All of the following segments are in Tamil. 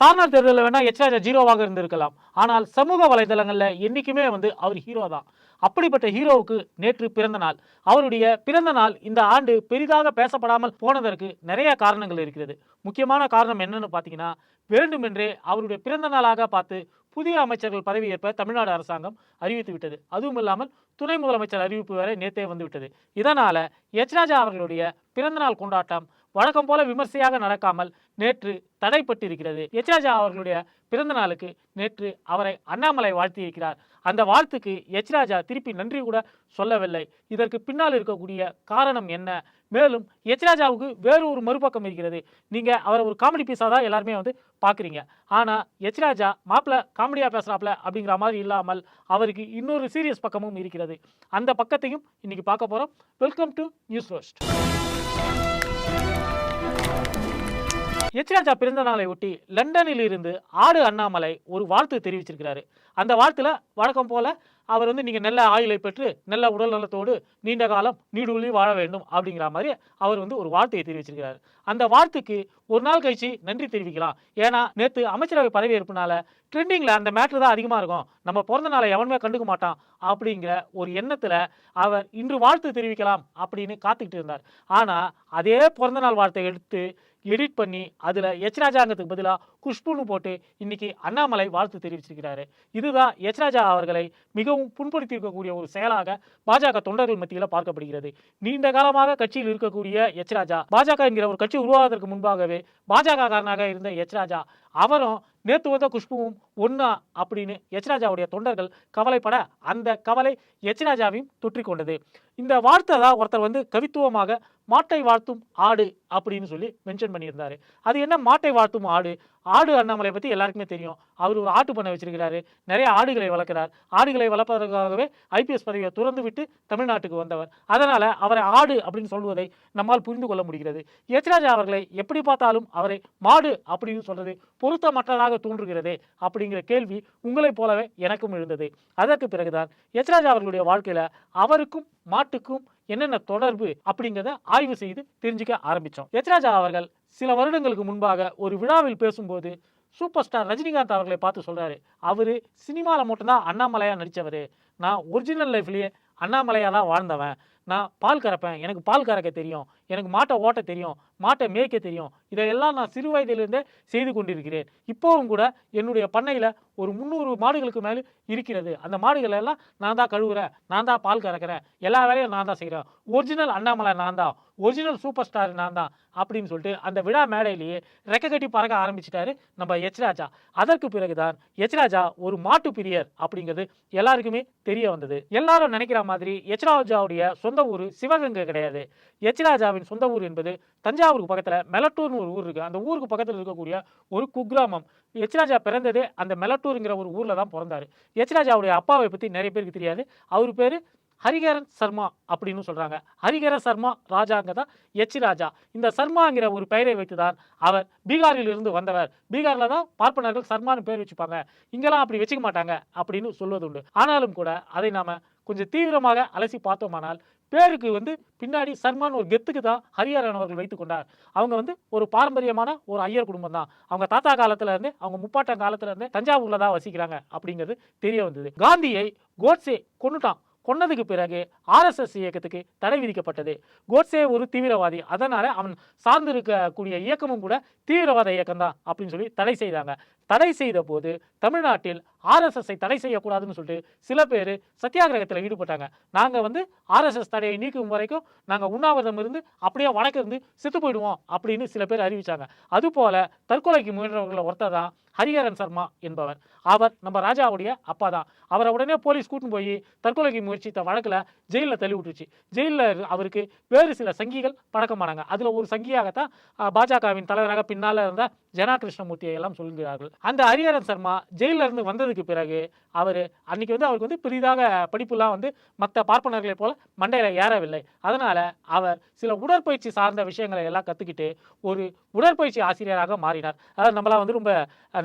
சார்னார் தேர்தலில் வேணால் எச்ராஜா ஹீரோவாக ஜீரோவாக இருந்திருக்கலாம். ஆனால் சமூக வலைதளங்களில் என்றைக்குமே வந்து அவர் ஹீரோ தான். அப்படிப்பட்ட ஹீரோவுக்கு நேற்று பிறந்த நாள். அவருடைய பிறந்த நாள் இந்த ஆண்டு பெரிதாக பேசப்படாமல் போனதற்கு நிறைய காரணங்கள் இருக்கிறது. முக்கியமான காரணம் என்னன்னு பார்த்தீங்கன்னா வேண்டுமென்றே அவருடைய பிறந்த நாளாக பார்த்து புதிய அமைச்சர்கள் பதவியேற்ப தமிழ்நாடு அரசாங்கம் அறிவித்து விட்டது. அதுவும் இல்லாமல் துணை முதலமைச்சர் அறிவிப்பு வரை நேத்தே வந்துவிட்டது இதனால் எச்ராஜா அவர்களுடைய பிறந்தநாள் கொண்டாட்டம் வழக்கம் போல விமர்சையாக நடக்காமல் நேற்று தடைப்பட்டிருக்கிறது. எச்ராஜா அவர்களுடைய பிறந்த நாளுக்கு நேற்று அவரை அண்ணாமலை வாழ்த்தியிருக்கிறார். அந்த வாழ்த்துக்கு யச்ராஜா திருப்பி நன்றி கூட சொல்லவில்லை. இதற்கு பின்னால் இருக்கக்கூடிய காரணம் என்ன? மேலும் யச்ராஜாவுக்கு வேறு ஒரு மறுபக்கம் இருக்கிறது. நீங்கள் அவரை ஒரு காமெடி பீஸாக தான் எல்லாருமே வந்து பார்க்குறீங்க. ஆனால் எச் ராஜா மாப்பிள்ள காமெடியாக பேசுகிறாப்ல அப்படிங்கிற மாதிரி இல்லாமல் அவருக்கு இன்னொரு சீரியஸ் பக்கமும் இருக்கிறது. அந்த பக்கத்தையும் இன்னைக்கு பார்க்க போகிறோம் welcome to news roast H பிறந்த நாளை ஒட்டி லண்டனில் இருந்து ஆடு அண்ணாமலை ஒரு வாழ்த்து தெரிவிச்சிருக்கிறாரு. அந்த வாழ்த்துல வழக்கம் போல அவர் வந்து நீங்க நல்ல ஆயுளை பெற்று நல்ல உடல் நலத்தோடு நீண்ட காலம் நீடுள்ளி வாழ வேண்டும் அப்படிங்கிற மாதிரி அவர் வந்து ஒரு வாழ்த்தையை தெரிவிச்சிருக்கிறாரு. அந்த வாழ்த்துக்கு ஒரு நாள் கழிச்சு நன்றி தெரிவிக்கலாம். ஏன்னா நேத்து அமைச்சரவை பதவியேற்புனால ட்ரெண்டிங்ல அந்த மேட்ரு தான் அதிகமா இருக்கும். நம்ம பிறந்த நாளை எவனுமே கண்டுக்க மாட்டான் அப்படிங்கிற ஒரு எண்ணத்துல அவர் இன்று வாழ்த்து தெரிவிக்கலாம் அப்படின்னு காத்துக்கிட்டு இருந்தார். ஆனா அதே பிறந்த நாள் வாழ்த்தை எடுத்து எடிட் பண்ணி அதில் எச் பதிலாக குஷ்புன்னு போட்டு இன்னைக்கு அண்ணாமலை வாழ்த்து தெரிவிச்சிருக்கிறாரு. இதுதான் எச் ராஜா அவர்களை மிகவும் புண்படுத்தி இருக்கக்கூடிய ஒரு செயலாக பாஜக தொண்டர்கள் மத்தியில் பார்க்கப்படுகிறது. நீண்ட காலமாக கட்சியில் இருக்கக்கூடிய எச் ராஜா பாஜக என்கிற ஒரு கட்சி உருவாவதற்கு முன்பாகவே பாஜக காரனாக இருந்த எச் ராஜா அவரும் நேற்று வந்த குஷ்புவும் ஒன்றா அப்படின்னு எச் தொண்டர்கள் கவலைப்பட அந்த கவலை எச் தொற்றிக்கொண்டது கொண்டது. இந்த வார்த்தை தான் ஒருத்தர் வந்து கவித்துவமாக மாட்டை வாழ்த்தும் ஆடு அப்படின்னு சொல்லி மென்ஷன் பண்ணியிருந்தாரு. அது என்ன மாட்டை வாழ்த்தும் ஆடு? ஆடு அண்ணாமலை பற்றி எல்லாருக்குமே தெரியும். அவர் ஒரு ஆட்டு பண்ணை வச்சிருக்கிறாரு. நிறைய ஆடுகளை வளர்க்கிறார். ஆடுகளை வளர்ப்பதற்காகவே ஐபிஎஸ் பதவியை துறந்து விட்டு தமிழ்நாட்டுக்கு வந்தவர். அதனால் அவரை ஆடு அப்படின்னு சொல்வதை நம்மால் புரிந்து கொள்ள முடிகிறது. எச்ராஜா அவர்களை எப்படி பார்த்தாலும் அவரை மாடு அப்படின்னு சொல்றது பொருத்தமற்றதாக தோன்றுகிறதே அப்படிங்கிற கேள்வி உங்களைப் போலவே எனக்கும் எழுந்தது அதற்கு பிறகுதான் எச்ராஜா அவர்களுடைய வாழ்க்கையில் அவருக்கும் மாட்டுக்கும் என்னென்ன தொடர்பு அப்படிங்கிறத ஆய்வு செய்து தெரிஞ்சுக்க ஆரம்பித்தோம் எச்ராஜா அவர்கள் சில வருடங்களுக்கு முன்பாக ஒரு விழாவில் பேசும்போது சூப்பர் ஸ்டார் ரஜினிகாந்த் அவர்களை பார்த்து சொல்றாரு அவர் சினிமாவில் மட்டும்தான் அண்ணாமலையாக நடித்தவர் நான் ஒரிஜினல் லைஃப்லயே அண்ணாமலையாக தான் வாழ்ந்தவன். நான் பால் கறப்பேன். எனக்கு பால் கறக்க தெரியும். எனக்கு மாட்டை ஓட்ட தெரியும். மாட்டை மேய்க்க தெரியும். இதையெல்லாம் நான் சிறு வயதிலிருந்தே செய்து கொண்டிருக்கிறேன். இப்போவும் கூட என்னுடைய பண்ணையில் ஒரு முந்நூறு மாடுகளுக்கு மேலே இருக்கிறது. அந்த மாடுகளை எல்லாம் நான் தான் கழுவுறேன். நான் தான் பால் கறக்கிறேன். எல்லா வேலையும் நான் தான் செய்கிறேன் ஒரிஜினல் அண்ணாமலை நான் தான். ஒரிஜினல் சூப்பர் ஸ்டார் நான் தான் அப்படின்னு சொல்லிட்டு அந்த விழா மேடையிலேயே ரெக்க கட்டி பறக்க ஆரம்பிச்சிட்டாரு நம்ம எச்ராஜா. அதற்கு பிறகுதான் எச்ராஜா ஒரு மாட்டு பிரியர் அப்படிங்கிறது எல்லாருக்குமே தெரிய வந்தது. எல்லாரும் நினைக்கிற மாதிரி எச்ராஜாவுடைய ராஜாவுடைய சொந்த ஊர் சிவகங்கை கிடையாது. எச் ராஜாவின் சொந்த ஊர் என்பது தஞ்சாவூருக்கு பக்கத்தில் மெலட்டூர்னு ஒரு ஊர் இருக்கு. அந்த ஊருக்கு பக்கத்தில் இருக்கக்கூடிய ஒரு குக்கிராமம். எச் ராஜா பிறந்ததே அந்த மெலட்டூருங்கிற ஒரு ஊரில் தான் பிறந்தாரு. எச் ராஜாவுடைய அப்பாவை பற்றி நிறைய பேருக்கு தெரியாது. அவர் பேர் ஹரிகரன் சர்மா அப்படின்னு சொல்றாங்க. ஹரிகரன் சர்மா ராஜாங்க தான் எச் ராஜா. இந்த சர்மாங்கிற ஒரு பெயரை வைத்துதான் அவர் பீகாரில் இருந்து வந்தவர். பீகாரில் தான் பார்ப்பனர்கள் சர்மான்னு பேர் வச்சுப்பாங்க. இங்கெல்லாம் அப்படி வச்சுக்க மாட்டாங்க அப்படின்னு சொல்வது உண்டு ஆனாலும் கூட அதை நாம கொஞ்சம் தீவிரமாக அலசி பார்த்தோமானால் பேருக்கு வந்து பின்னாடி சர்மான் ஒரு கெத்துக்கு தான் ஹரிஹரன் அவர்கள் வைத்து கொண்டார். அவங்க வந்து ஒரு பாரம்பரியமான ஒரு ஐயர் குடும்பம் தான். அவங்க தாத்தா காலத்துல இருந்தே அவங்க முப்பாட்டம் காலத்துல இருந்தே தஞ்சாவூர்ல தான் வசிக்கிறாங்க அப்படிங்கிறது தெரிய வந்தது. காந்தியை கோட்ஸே கொன்னுட்டான். கொன்னதுக்கு பிறகு ஆர்எஸ்எஸ் இயக்கத்துக்கு தடை விதிக்கப்பட்டது. கோட்ஸே ஒரு தீவிரவாதி. அதனால அவன் சார்ந்திருக்கக்கூடிய இயக்கமும் கூட தீவிரவாத இயக்கம் தான் அப்படின்னு சொல்லி தடை செய்தாங்க. தடை செய்த போது தமிழ்நாட்டில் ஆர்எஸ்எஸ்ஐ தடை செய்யக்கூடாதுன்னு சொல்லிட்டு சில பேர் சத்தியாகிரகத்தில் ஈடுபட்டாங்க. நாங்கள் வந்து ஆர்எஸ்எஸ் தடையை நீக்கும் வரைக்கும் நாங்கள் உண்ணாவிரதம் இருந்து அப்படியே வணக்கம் இருந்து செத்து போயிடுவோம் அப்படின்னு சில பேர் அறிவித்தாங்க அதுபோல தற்கொலைக்கு முயன்றவர்களில் ஒருத்தர் தான் ஹரிஹரன் சர்மா என்பவர். அவர் நம்ம ராஜாவுடைய அப்பா தான். அவரை உடனே போலீஸ் கூட்டின்னு போய் தற்கொலைக்கு முயற்சித்த வழக்கில் ஜெயிலில் தள்ளி விட்டுருச்சு. ஜெயிலில் அவருக்கு வேறு சில சங்கிகள் பழக்கமானாங்க. அதில் ஒரு சங்கியாகத்தான் பாஜகவின் தலைவராக பின்னால் இருந்த ஜனா கிருஷ்ணமூர்த்தியை எல்லாம் சொல்கிறார்கள். அந்த ஹரிஹரன் சர்மா ஜெயிலில் இருந்து வந்ததுக்கு பிறகு அவர் அன்றைக்கி வந்து அவருக்கு வந்து பெரிதாக படிப்புலாம் வந்து மற்ற பார்ப்பனர்களைப் போல் மண்டையில் ஏறவில்லை. அதனால் அவர் சில உடற்பயிற்சி சார்ந்த விஷயங்களை எல்லாம் கற்றுக்கிட்டு ஒரு உடற்பயிற்சி ஆசிரியராக மாறினார். அதாவது நம்மளாம் வந்து ரொம்ப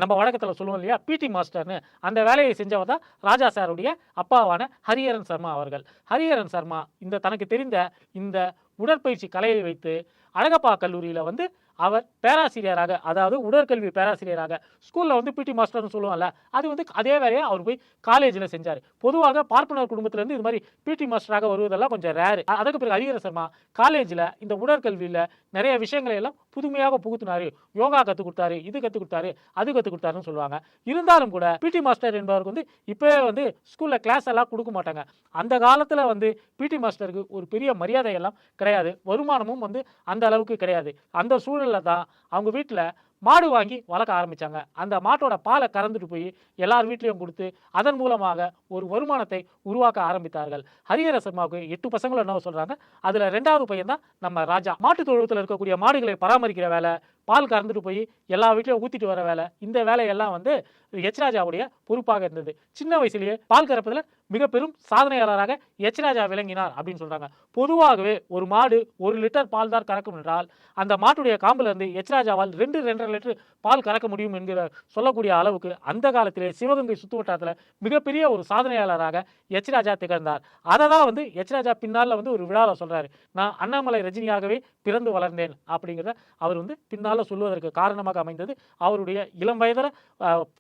நம்ம வழக்கத்தில் சொல்லுவோம் இல்லையா பிடி மாஸ்டர்னு. அந்த வேலையை செஞ்சவர் தான் ராஜா சாருடைய அப்பாவான ஹரிஹரன் சர்மா அவர்கள். ஹரிஹரன் சர்மா இந்த தனக்கு தெரிந்த இந்த உடற்பயிற்சி கலையை வைத்து அழகப்பா கல்லூரியில் வந்து அவர் பேராசிரியராக அதாவது உடற்கல்வி பேராசிரியராக ஸ்கூலில் வந்து பிடி மாஸ்டர்னு சொல்லுவாங்கல்ல அது வந்து அதே வேலையை அவர் போய் காலேஜில் செஞ்சார். பொதுவாக பார்ப்பனர் குடும்பத்திலேருந்து இது மாதிரி பிடி மாஸ்டராக வருவதெல்லாம் கொஞ்சம் ரேரு அதுக்கு பிறகு ஹரிஹர சர்மா காலேஜில் இந்த உடற்கல்வியில் நிறைய விஷயங்களை எல்லாம் புதுமையாக புகுத்தினார். யோகா கற்றுக் கொடுத்தாரு இது கற்றுக் கொடுத்தாரு அது கற்றுக் கொடுத்தாருன்னு சொல்லுவாங்க. இருந்தாலும் கூட பிடி மாஸ்டர் என்பவருக்கு வந்து இப்போவே வந்து ஸ்கூலில் கிளாஸ் எல்லாம் கொடுக்க மாட்டாங்க. அந்த காலத்தில் வந்து பிடி மாஸ்டருக்கு ஒரு பெரிய மரியாதையெல்லாம் கிடையாது. வருமானமும் வந்து அந்த அளவுக்கு கிடையாது. அந்த சூழலில் தான் அவங்க வீட்டில் மாடு வாங்கி வளர்க்க ஆரம்பிச்சாங்க. அந்த மாட்டோட பாலை கறந்துட்டு போய் எல்லார் வீட்லேயும் கொடுத்து அதன் மூலமாக ஒரு வருமானத்தை உருவாக்க ஆரம்பித்தார்கள். ஹரிஹர சர்மாவுக்கு எட்டு பசங்களும் என்ன சொல்றாங்க. அதுல ரெண்டாவது பையன் தான் நம்ம ராஜா. மாட்டு தொழுவத்தில் இருக்கக்கூடிய மாடுகளை பராமரிக்கிற வேலை பால் கறந்துட்டு போய் எல்லா வீட்லையும் ஊற்றிட்டு வர வேலை. இந்த வேலையெல்லாம் வந்து எச் ராஜாவுடைய பொறுப்பாக இருந்தது. சின்ன வயசுலேயே பால் கறப்பதில் மிக பெரும் சாதனையாளராக எச் ராஜா விளங்கினார் அப்படின்னு சொல்கிறாங்க பொதுவாகவே ஒரு மாடு ஒரு லிட்டர் பால் தான் கறக்கும் என்றால் அந்த மாட்டுடைய காம்புல இருந்து எச் ராஜாவால் ரெண்டு ரெண்டரை லிட்டர் பால் கறக்க முடியும் என்கிற சொல்லக்கூடிய அளவுக்கு அந்த காலத்திலே சிவகங்கை சுத்துவட்டாரத்தில் மிகப்பெரிய ஒரு சாதனையாளராக எச் ராஜா திகழ்ந்தார். அதை தான் வந்து எச் ராஜா பின்னால் வந்து ஒரு விழாவில் சொல்கிறாரு நான் அண்ணாமலை ரஜினியாகவே பிறந்து வளர்ந்தேன் அப்படிங்கிறத அவர் வந்து பின்னால் சொல்வதற்கு காரணமாக அமைந்தது அவருடைய இளம் வயதில்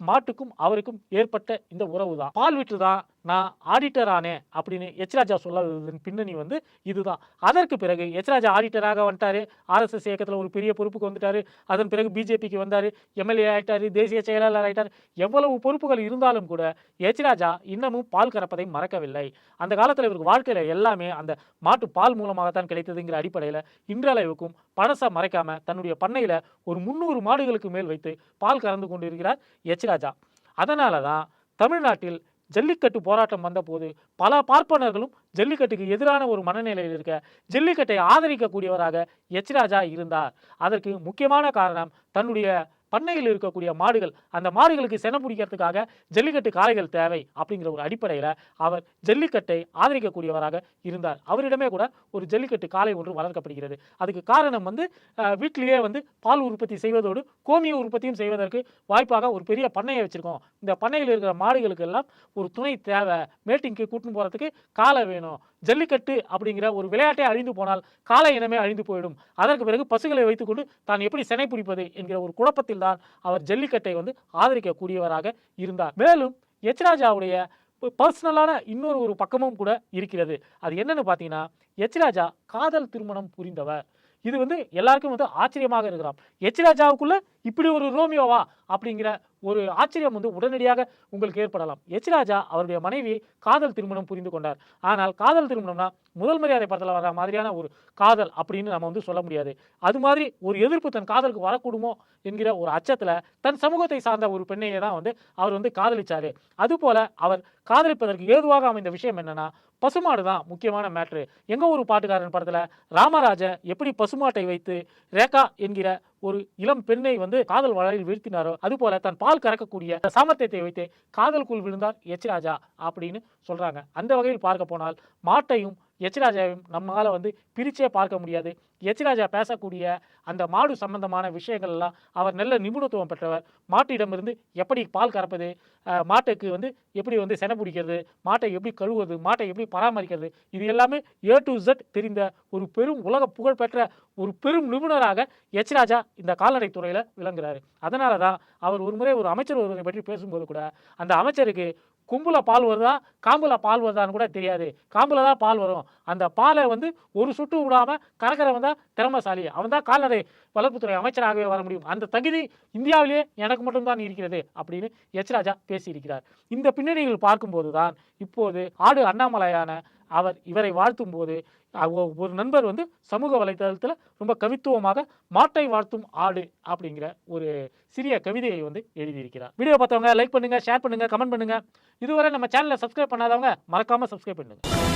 மாட்டுக்கும் அவருக்கும் ஏற்பட்ட இந்த உறவு தான் பால் விட்டு தான் நான் ஆடிட்டர் ஆனேன் அப்படின்னு எச்ராஜா சொல்லதன் பின்னணி வந்து இதுதான். அதற்கு பிறகு எச்ராஜா ஆடிட்டராக வந்துட்டார். ஆர்எஸ்எஸ் இயக்கத்தில் ஒரு பெரிய பொறுப்புக்கு வந்துட்டார். அதன் பிறகு பிஜேபிக்கு வந்தார். எம்எல்ஏ ஆகிட்டார் தேசிய செயலாளர் ஆகிட்டார் எவ்வளவு பொறுப்புகள் இருந்தாலும் கூட எச்ராஜா இன்னமும் பால் கறப்பதை மறக்கவில்லை. அந்த காலத்தில் இவருக்கு வாழ்க்கையில் எல்லாமே அந்த மாட்டு பால் மூலமாகத்தான் கிடைத்ததுங்கிற அடிப்படையில் இன்றளவுக்கும் பழசை மறைக்காமல் தன்னுடைய பண்ணையில் ஒரு முந்நூறு மாடுகளுக்கு மேல் வைத்து பால் கறந்து கொண்டிருக்கிறார் எச்ராஜா. அதனால தான் தமிழ்நாட்டில் ஜல்லிக்கட்டு போராட்டம் வந்தபோது பல பார்ப்பனர்களும் ஜல்லிக்கட்டுக்கு எதிரான ஒரு மனநிலையில் இருக்க ஜல்லிக்கட்டை ஆதரிக்கக்கூடியவராக எச்ராஜா இருந்தார். அதற்கு முக்கியமான காரணம் தன்னுடைய பண்ணையில் இருக்கக்கூடிய மாடுகள் அந்த மாடுகளுக்கு சென பிடிக்கிறதுக்காக ஜல்லிக்கட்டு காளைகள் தேவை அப்படிங்கிற ஒரு அடிப்படையில் அவர் ஜல்லிக்கட்டை ஆதரிக்கக்கூடியவராக இருந்தார். அவரிடமே கூட ஒரு ஜல்லிக்கட்டு காளை ஒன்று வளர்க்கப்படுகிறது. அதுக்கு காரணம் வந்து வீட்டிலேயே வந்து பால் உற்பத்தி செய்வதோடு கோமிய உற்பத்தியும் செய்வதற்கு வாய்ப்பாக ஒரு பெரிய பண்ணையை வச்சுருக்கோம். இந்த பண்ணையில் இருக்கிற மாடுகளுக்கு எல்லாம் ஒரு துணை தேவை. மேட்டிங்க்கு கூட்டின்னு போகிறதுக்கு காளை வேணும். ஜல்லிக்கட்டு அப்படிங்கிற ஒரு விளையாட்டே அழிந்து போனால் காளை இனமே அழிந்து போயிடும். அதற்கு பிறகு பசுகளை வைத்துக்கொண்டு தான் எப்படி சினை பிடிப்பது என்கிற ஒரு குழப்பத்தில் தான் அவர் ஜல்லிக்கட்டை வந்து ஆதரிக்கக்கூடியவராக இருந்தார். மேலும் யச்ராஜாவுடைய பர்சனலான இன்னொரு ஒரு பக்கமும் கூட இருக்கிறது. அது என்னன்னு பார்த்தீங்கன்னா எச்ராஜா காதல் திருமணம் புரிந்தவர். இது வந்து எல்லாருக்கும் வந்து ஆச்சரியமாக இருக்கலாம் எச் ராஜாவுக்குள்ள இப்படி ஒரு ரோமியோவா அப்படிங்கிற ஒரு ஆச்சரியம் வந்து உடனடியாக உங்களுக்கு ஏற்படலாம். எச் ராஜா அவருடைய மனைவி காதல் திருமணம் புரிந்து கொண்டார். ஆனால் காதல் திருமணம்னா முதல் மரியாதை படத்தில் வர மாதிரியான ஒரு காதல் அப்படின்னு நம்ம வந்து சொல்ல முடியாது. அது மாதிரி ஒரு எதிர்ப்பு தன் காதலுக்கு வரக்கூடுமோ என்கிற ஒரு அச்சத்தில் தன் சமூகத்தை சார்ந்த ஒரு பெண்ணையை தான் வந்து அவர் வந்து காதலிச்சாரு. அதுபோல அவர் காதலிப்பதற்கு ஏதுவாக அமைந்த விஷயம் என்னன்னா பசுமாடு தான் முக்கியமான மேட்ரு எங்கள் ஒரு பாட்டுக்காரன் படத்தில் ராமராஜன் எப்படி பசுமாட்டை வைத்து ரேகா என்கிற ஒரு இளம் பெண்ணை வந்து காதல் வலையில் வீழ்த்தினாரோ அதுபோல தன் பால் கறக்கக்கூடிய சாமர்த்தியத்தை வைத்து காதலுக்குள் விழுந்தார் எச் ராஜா அப்படின்னு சொல்றாங்க. அந்த வகையில் பார்க்க போனால் மாட்டையும் எச் ராஜாவையும் வந்து பிரிச்சே பார்க்க முடியாது. எச் ராஜா பேசக்கூடிய அந்த மாடு சம்பந்தமான விஷயங்கள் எல்லாம் அவர் நல்ல நிபுணத்துவம் பெற்றவர். மாட்டிடமிருந்து எப்படி பால் கறப்பது? மாட்டுக்கு வந்து எப்படி வந்து செனை பிடிக்கிறது? மாட்டை எப்படி கழுவுறது மாட்டை எப்படி பராமரிக்கிறது? இது எல்லாமே ஏ டு இசட் தெரிந்த ஒரு பெரும் உலக புகழ்பெற்ற ஒரு பெரும் நிபுணராக எச் ராஜா இந்த கால்நடை துறையில் விளங்குறாரு. அதனால தான் அவர் ஒரு முறை ஒரு அமைச்சர் ஒருவரை பற்றி பேசும்போது கூட அந்த அமைச்சருக்கு கும்பில் பால் வருதா? காம்பில் பால் வருதான்னு கூட தெரியாது. காம்பில் தான் பால் வரும். அந்த பாலை வந்து ஒரு சுட்டு விடாமல் கறக்கிறவன் தான் திறமசாலி. அவன் தான் கால்நடை வளர்ப்புத்துறை அமைச்சராகவே வர முடியும். அந்த தகுதி இந்தியாவிலேயே எனக்கு மட்டும்தான் இருக்கிறது அப்படின்னு எச் ராஜா பேசியிருக்கிறார். இந்த பின்னணியில் பார்க்கும்போது தான் இப்போது ஆடு அண்ணாமலையான அவர் இவரை வாழ்த்தும் போது ஒரு நண்பர் வந்து சமூக வலைதளத்தில் ரொம்ப கவித்துவமாக மாட்டை வாழ்த்தும் ஆடு அப்படிங்கிற ஒரு சிறிய கவிதையை வந்து எழுதியிருக்கிறார். வீடியோ பார்த்தவங்க லைக் பண்ணுங்கள் ஷேர் பண்ணுங்கள் கமெண்ட் பண்ணுங்கள் இதுவரை நம்ம சேனலை சப்ஸ்கிரைப் பண்ணாதவங்க மறக்காமல் சப்ஸ்கிரைப் பண்ணுங்கள்